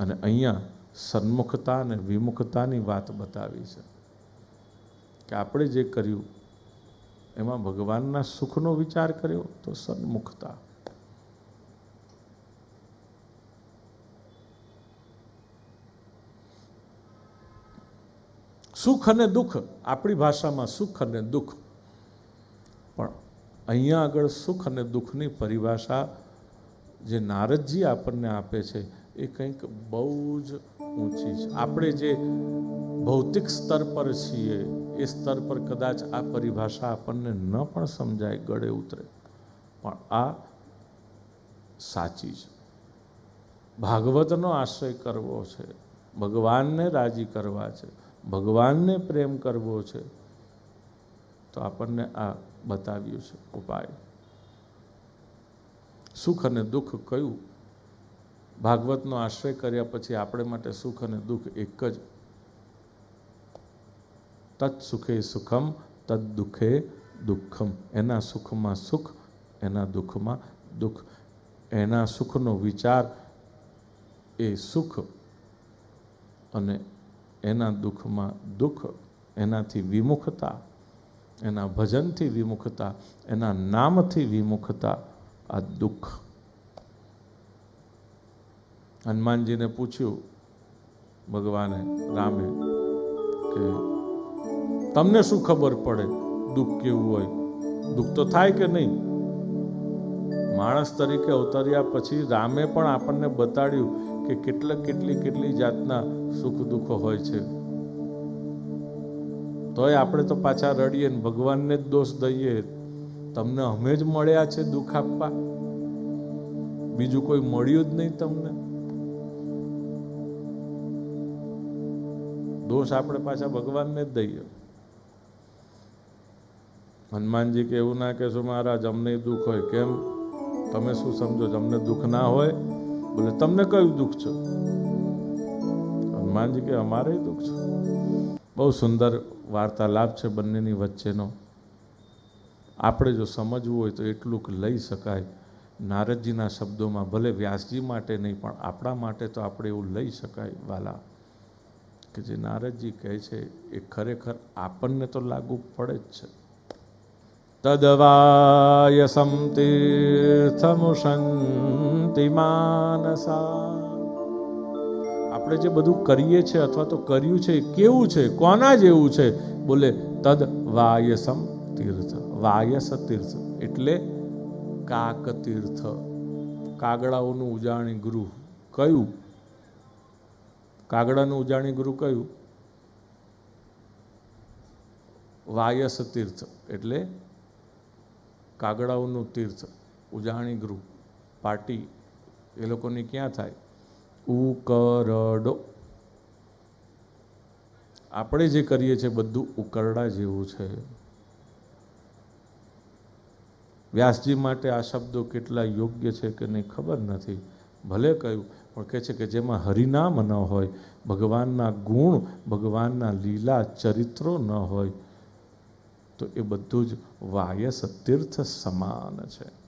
અને અહીંયા સન્મુખતા અને વિમુખતાની વાત બતાવી છે કે આપણે જે કર્યું, એમાં ભગવાનના સુખનો વિચાર કર્યો તો સન્મુખતા. સુખ અને દુઃખ, આપણી ભાષામાં સુખ અને દુઃખ. પણ અહીંયા આગળ સુખ અને દુઃખની પરિભાષા જે નારદજી આપણને આપે છે એ કંઈક બહુ જ ઊંચી છે. આપણે જે ભૌતિક સ્તર પર છીએ, એ સ્તર પર કદાચ આ પરિભાષા આપણને ન પણ સમજાય, ગળે ઉતરે. પણ આ સાચી છે. ભાગવતનો આશ્રય કરવો છે, ભગવાનને રાજી કરવા છે, ભગવાનને પ્રેમ કરવો છે, તો આપણને આ બતાવ્યું છે ઉપાય. સુખ અને દુઃખ કયું ભાગવતનો આશ્રય કર્યા પછી આપણે માટે સુખ અને દુઃખ એક જ. તત્ સુખે સુખમ તદ દુઃખે દુઃખમ. એના સુખમાં સુખ, એના દુઃખમાં દુઃખ. એના સુખનો વિચાર એ સુખ અને એના દુઃખમાં દુઃખ. એનાથી વિમુખતા, એના ભજનથી વિમુખતા, એના નામથી વિમુખતા આ દુઃખ. હનુમાનજીને પૂછ્યું, ભગવાને, રામે, કે તમને શું ખબર પડે? દુઃખ કેવું હોય? દુઃખ તો થાય કે નહીં? માણસ તરીકે અવતર્યા પછી રામે પણ આપણને બતાડ્યું કે કેટલા, કેટલી કેટલી જાતના સુખ, દુઃખો હોય છે. તોય આપણે તો પાછા રડીએ ને ભગવાનને જ દોષ દઈએ. તમને અમે જ મળ્યા છે દુઃખ આપવા. બીજું કોઈ મળ્યું જ નહીં તમને. દોષ આપણે પાછા ભગવાનને જ દઈએ. હનુમાનજી કે એવું ના કહેશો, મહારાજ, અમને દુઃખ હોય. કેમ? તમે શું સમજો છો? અમને દુઃખ ના હોય? બોલે, તમને કયું દુઃખ છે? હનુમાનજી કે, અમારે દુઃખ છે. બહુ સુંદર વાર્તાલાપ છે બંનેની વચ્ચેનો. આપણે જો સમજવું હોય તો એટલું લઈ શકાય. નારદજીના શબ્દોમાં ભલે વ્યાસજી માટે નહીં, પણ આપણા માટે તો આપણે એવું લઈ શકાય, વાલા. કે જે નારદજી કહે છે, એ ખરેખર આપણને તો લાગુ પડે જ છે. તદવાય તીર્થમુષંતિ માનસા. આપણે જે બધું કરીએ છીએ અથવા તો કર્યું છે કેવું છે, કોના જેવું છે? બોલે તદ વાયસમ તીર્થ વાયસ તીર્થ એટલે કાક તીર્થ કાગડાઓનું ઉજાણી ગૃહ. કયું? કાગડાનું ઉજાણી ગૃહ કયું? વાયસ તીર્થ. એટલે કાગડાઓનું તીર્થ, ઉજાણી ગૃહ પાર્ટી એ લોકોની ક્યાં થાય? ઉકરડો. આપણે જે કરીએ છીએ બધું ઉકરડા જેવું છે. વ્યાસજી માટે આ શબ્દો કેટલા યોગ્ય છે કે નહીં ખબર નથી. ભલે કહ્યું, પણ કહે છે કે જેમાં હરિનામ ન હોય, ભગવાનના ગુણ, ભગવાનના લીલા ચરિત્રો ન હોય, તો એ બધું જ વાયસ તીર્થ સમાન છે.